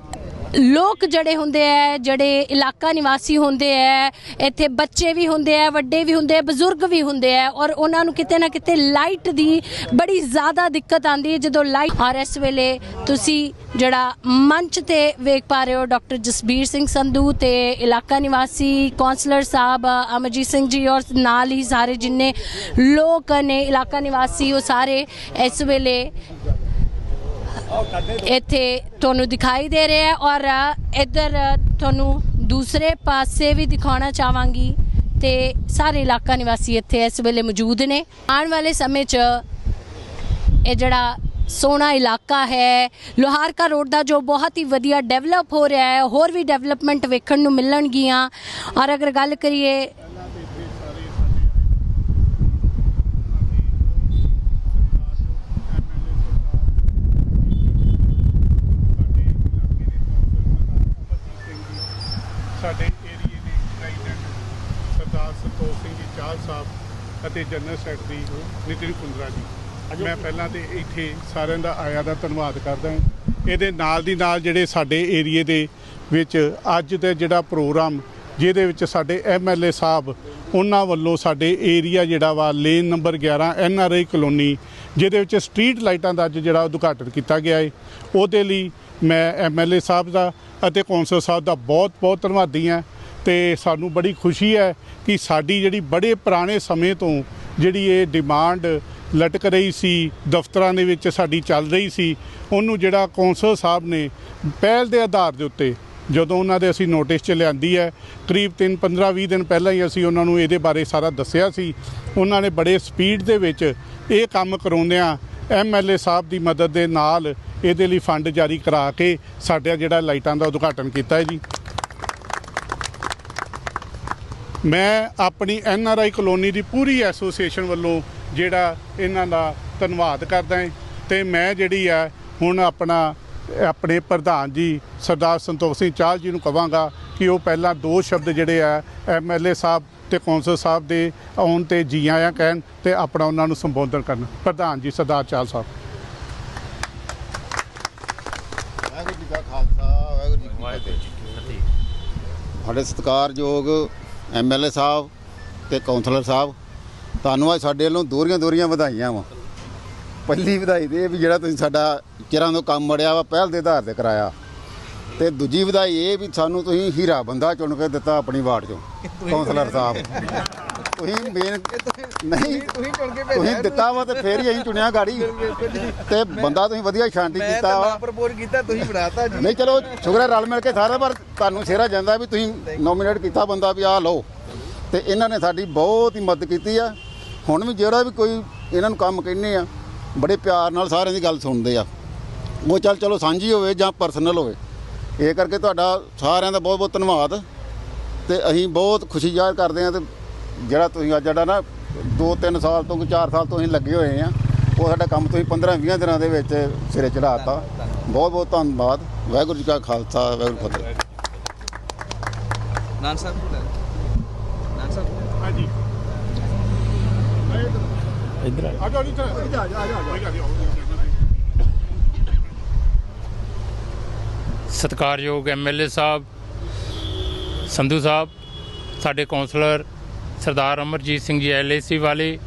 ਲੋਕ ਜਿਹੜੇ ਹੁੰਦੇ ਆ ਜਿਹੜੇ ਇਲਾਕਾ ਨਿਵਾਸੀ ਹੁੰਦੇ ਆ ਇੱਥੇ ਬੱਚੇ ਵੀ ਹੁੰਦੇ ਆ ਵੱਡੇ ਵੀ ਹੁੰਦੇ ਆ ਬਜ਼ੁਰਗ ਵੀ ਹੁੰਦੇ ਆ ਔਰ ਉਹਨਾਂ ਨੂੰ ਕਿਤੇ ਨਾ ਕਿਤੇ ਲਾਈਟ ਦੀ ਬੜੀ ਜ਼ਿਆਦਾ ਦਿੱਕਤ ਆਉਂਦੀ ਹੈ ਜਦੋਂ ਲਾਈਟ ਔਰ ਇਸ ਵੇਲੇ ਤੁਸੀਂ ਜਿਹੜਾ ਮੰਚ ਤੇ ਵੇਖ ਪਾ ਰਹੇ ਹੋ ਡਾਕਟਰ ਜਸਬੀਰ ਸਿੰਘ ਸੰਧੂ ਤੇ ਇਲਾਕਾ ਨਿਵਾਸੀ ਕੌਂਸਲਰ ਸਾਹਿਬ ਅਮਰਜੀਤ ਸਿੰਘ ਜੀ ਔਰ ਨਾਲ ਹੀ ਸਾਰੇ ਜਿੰਨੇ ਲੋਕ ਨੇ ਇਲਾਕਾ ਨਿਵਾਸੀ ਉਹ ਸਾਰੇ ਇਸ ਵੇਲੇ ਇੱਥੇ ਤੁਹਾਨੂੰ ਦਿਖਾਈ ਦੇ ਰਿਹਾ ਔਰ ਇੱਧਰ ਤੁਹਾਨੂੰ ਦੂਸਰੇ ਪਾਸੇ ਵੀ ਦਿਖਾਉਣਾ ਚਾਹਾਂਗੀ ਤੇ ਸਾਰੇ ਇਲਾਕਾ ਨਿਵਾਸੀ ਇੱਥੇ ਇਸ ਵੇਲੇ ਮੌਜੂਦ ਨੇ। ਆਉਣ ਵਾਲੇ ਸਮੇਂ 'ਚ ਇਹ ਜਿਹੜਾ ਸੋਹਣਾ ਇਲਾਕਾ ਹੈ, ਲੋਹਾਰਕਾ ਰੋਡ ਦਾ ਜੋ ਬਹੁਤ ਹੀ ਵਧੀਆ ਡਿਵੈਲਪ ਹੋ ਰਿਹਾ ਹੈ, ਹੋਰ ਵੀ ਡਿਵੈਲਪਮੈਂਟ ਵੇਖਣ ਨੂੰ ਮਿਲਣਗੀਆਂ। ਔਰ ਅਗਰ ਗੱਲ ਕਰੀਏ ਸਾਡੇ ਏਰੀਏ ਦੇ ਪ੍ਰੈਜ਼ੀਡੈਂਟ ਸਰਦਾਰ ਸੰਤੋਖ ਸਿੰਘ ਜੀ ਚਾਹਲ ਸਾਹਿਬ ਅਤੇ ਜਨਰਲ ਸੈਕਟਰੀ ਨਿਤਿਨ ਕੁੰਦਰਾ ਜੀ। ਮੈਂ ਪਹਿਲਾਂ ਤੇ ਇੱਥੇ ਸਾਰਿਆਂ ਦਾ ਆਇਆ ਦਾ ਧੰਨਵਾਦ ਕਰਦਾ ਹਾਂ। ਇਹਦੇ ਨਾਲ ਦੀ ਨਾਲ ਜਿਹੜੇ ਸਾਡੇ ਏਰੀਏ ਦੇ ਵਿੱਚ ਅੱਜ ਦਾ ਜਿਹੜਾ ਪ੍ਰੋਗਰਾਮ ਜਿਹਦੇ ਵਿੱਚ ਸਾਡੇ ਐਮਐਲਏ ਸਾਹਿਬ ਉਹਨਾਂ ਵੱਲੋਂ ਸਾਡੇ ਏਰੀਆ ਜਿਹੜਾ ਵਾ ਲੇਨ ਨੰਬਰ 11 ਐਨਆਰਆਈ ਕਲੋਨੀ ਜਿਹਦੇ ਵਿੱਚ ਸਟਰੀਟ ਲਾਈਟਾਂ ਦਾ ਅੱਜ ਜਿਹੜਾ ਉਦਘਾਟਨ ਕੀਤਾ ਗਿਆ ਹੈ ਉਹਦੇ ਲਈ ਮੈਂ ਐਮਐਲਏ ਸਾਹਿਬ ਦਾ ਅਤੇ ਕੌਂਸਲ ਸਾਹਿਬ ਦਾ ਬਹੁਤ ਬਹੁਤ ਧੰਨਵਾਦੀ ਹਾਂ। ਤੇ ਸਾਨੂੰ ਬੜੀ ਖੁਸ਼ੀ ਹੈ ਕਿ ਸਾਡੀ ਜਿਹੜੀ ਬੜੇ ਪੁਰਾਣੇ ਸਮੇਂ ਤੋਂ ਜਿਹੜੀ ਇਹ ਡਿਮਾਂਡ ਲਟਕ ਰਹੀ ਸੀ, ਦਫ਼ਤਰਾਂ ਦੇ ਵਿੱਚ ਸਾਡੀ ਚੱਲ ਰਹੀ ਸੀ, ਉਹਨੂੰ ਜਿਹੜਾ ਕੌਂਸਲ ਸਾਹਿਬ ਨੇ ਪਹਿਲ ਦੇ ਆਧਾਰ ਦੇ ਉੱਤੇ ਜਦੋਂ ਉਹਨਾਂ ਦੇ ਅਸੀਂ ਨੋਟਿਸ ਚ ਲਿਆਂਦੀ ਹੈ, ਕਰੀਬ 3 15 20 ਦਿਨ ਪਹਿਲਾਂ ਹੀ ਅਸੀਂ ਉਹਨਾਂ ਨੂੰ ਇਹਦੇ ਬਾਰੇ ਸਾਰਾ ਦੱਸਿਆ ਸੀ। ਉਹਨਾਂ ਨੇ ਬੜੇ ਸਪੀਡ ਦੇ ਵਿੱਚ ਇਹ ਕੰਮ ਕਰਾਉਂਦਿਆਂ ਐਮਐਲਏ ਸਾਹਿਬ ਦੀ ਮਦਦ ਦੇ ਨਾਲ ਇਹਦੇ ਲਈ ਫੰਡ ਜਾਰੀ ਕਰਾ ਕੇ ਸਾਡਾ ਜਿਹੜਾ ਲਾਈਟਾਂ ਦਾ ਉਦਘਾਟਨ ਕੀਤਾ ਹੈ ਜੀ। ਮੈਂ ਆਪਣੀ ਐਨਆਰਆਈ ਕਲੋਨੀ ਦੀ ਪੂਰੀ ਐਸੋਸੀਏਸ਼ਨ ਵੱਲੋਂ ਜਿਹੜਾ ਇਹਨਾਂ ਦਾ ਧੰਨਵਾਦ ਕਰਦਾ ਹਾਂ ਤੇ ਮੈਂ ਜਿਹੜੀ ਆ ਹੁਣ ਆਪਣਾ ਆਪਣੇ ਪ੍ਰਧਾਨ ਜੀ ਸਰਦਾਰ ਸੰਤੋਖ ਸਿੰਘ ਚਾਹਲ ਜੀ ਨੂੰ ਕਵਾਂਗਾ ਕਿ ਉਹ ਪਹਿਲਾਂ ਦੋ ਸ਼ਬਦ ਜਿਹੜੇ ਆ ਐਮਐਲਏ ਸਾਹਿਬ ਤੇ ਕੌਂਸਲ ਸਾਹਿਬ ਦੇ ਆਉਣ ਤੇ ਜੀ ਆਇਆਂ ਕਹਿਣ ਤੇ ਆਪਣਾ ਉਹਨਾਂ ਨੂੰ ਸੰਬੋਧਨ ਕਰਨ। ਪ੍ਰਧਾਨ ਜੀ ਸਰਦਾਰ ਚਾਹਲ ਸਾਹਿਬ। ਵਾਹਿਗੁਰੂ ਜੀ ਕਾ ਖਾਲਸਾ ਵਾਹਿਗੁਰੂ ਜੀ ਕੀ ਫਤਿਹ। ਸਾਡੇ ਸਤਿਕਾਰਯੋਗ ਐਮਐਲਏ ਸਾਹਿਬ ਤੇ ਕਾਉਂਸਲਰ ਸਾਹਿਬ, ਤੁਹਾਨੂੰ ਅੱਜ ਸਾਡੇ ਵੱਲੋਂ ਦੋਰੀਆਂ ਦੋਰੀਆਂ ਵਧਾਈਆਂ ਵਾ। ਪਹਿਲੀ ਵਧਾਈ ਤੇ ਇਹ ਵੀ ਜਿਹੜਾ ਤੁਸੀਂ ਸਾਡਾ ਚਿਰਾਂ ਤੋਂ ਕੰਮ ਮੜਿਆ ਵਾ, ਪਹਿਲ ਦੇ ਆਧਾਰ ਤੇ ਕਰਾਇਆ। ਤੇ ਦੂਜੀ ਵਧਾਈ ਇਹ ਵੀ ਸਾਨੂੰ ਤੁਸੀਂ ਹੀਰਾ ਬੰਦਾ ਚੁਣ ਕੇ ਦਿੱਤਾ ਆਪਣੀ ਵਾਰਡ ਚੋਂ ਕਾਉਂਸਲਰ ਸਾਹਿਬ। ਤੁਸੀਂ ਮੇਨ ਨਹੀਂ ਤੁਸੀਂ ਚੁਣ ਕੇ ਤੁਸੀਂ ਦਿੱਤਾ ਵਾ ਤੇ ਫੇਰ ਹੀ ਅਸੀਂ ਚੁਣਿਆ ਗਾੜੀ। ਤੇ ਬੰਦਾ ਤੁਸੀਂ ਵਧੀਆ ਸ਼ਾਂਤੀ ਮੈਂ ਕੀਤਾ ਤਾਂ ਵਾ। ਨਾ ਪ੍ਰਪੋਜ਼ ਕੀਤਾ ਤੁਸੀਂ ਬਣਾਤਾ ਜੀ। ਨਹੀਂ ਚਲੋ ਸ਼ੁਕਰ ਹੈ ਰਲ ਮਿਲ ਕੇ ਸਾਰਾ ਪਰ ਤੁਹਾਨੂੰ ਸਿਹਰਾ ਜਾਂਦਾ ਵੀ ਤੁਸੀਂ ਨੋਮੀਨੇਟ ਕੀਤਾ ਬੰਦਾ ਵੀ ਆਹ ਲਓ। ਤੇ ਇਹਨਾਂ ਨੇ ਸਾਡੀ ਬਹੁਤ ਹੀ ਮਦਦ ਕੀਤੀ ਆ। ਹੁਣ ਵੀ ਜਿਹੜਾ ਵੀ ਕੋਈ ਇਹਨਾਂ ਨੂੰ ਕੰਮ ਕਹਿੰਦੇ ਆ ਬੜੇ ਪਿਆਰ ਨਾਲ ਸਾਰਿਆਂ ਦੀ ਗੱਲ ਸੁਣਦੇ ਆ। ਉਹ ਚੱਲ ਚਲੋ ਸਾਂਝੀ ਹੋਵੇ ਜਾਂ ਪਰਸਨਲ ਹੋਵੇ। ਇਹ ਕਰਕੇ ਤੁਹਾਡਾ ਸਾਰਿਆਂ ਦਾ ਬਹੁਤ ਬਹੁਤ ਧੰਨਵਾਦ। ਤੇ ਅਸੀਂ ਬਹੁਤ ਖੁਸ਼ੀ ਜ਼ਾਹਰ ਕਰਦੇ ਆ ਤੇ ਜਿਹੜਾ ਤੁਸੀਂ ਅੱਜ ਜਿਹੜਾ ਨਾ 2-3 ਸਾਲ ਤੋਂ 4 ਸਾਲ ਤੋਂ ਅਸੀਂ ਲੱਗੇ ਹੋਏ ਆ ਉਹ ਸਾਡਾ ਕੰਮ ਤੁਸੀਂ 15-20 ਦਿਨਾਂ ਦੇ ਵਿੱਚ ਸਿਰੇ ਚੜਾਤਾ ਬਹੁਤ ਬਹੁਤ ਧੰਨਵਾਦ। ਵਾਹਿਗੁਰੂ ਜੀ ਕਾ ਖਾਲਸਾ ਵਾਹਿਗੁਰੂ ਫਤਿਹ। ਨਾਨ ਸਾਹਿਬ ਨਾਨ ਸਾਹਿਬ ਹਾਂਜੀ। ਇੱਧਰ। ਆ। ਆ ਜਾਓ ਜੀ ਇੱਧਰ। ਆ। ਜਾ ਆ ਜਾ ਆ ਜਾ। ਸਤਿਕਾਰਯੋਗ ਐਮਐਲਏ ਸਾਹਿਬ ਸੰਧੂ ਸਾਹਿਬ ਸਾਡੇ ਕੌਂਸਲਰ ਸਰਦਾਰ ਅਮਰਜੀਤ ਸਿੰਘ ਜੀ ਐਲਏਸੀ ਵਾਲੇ,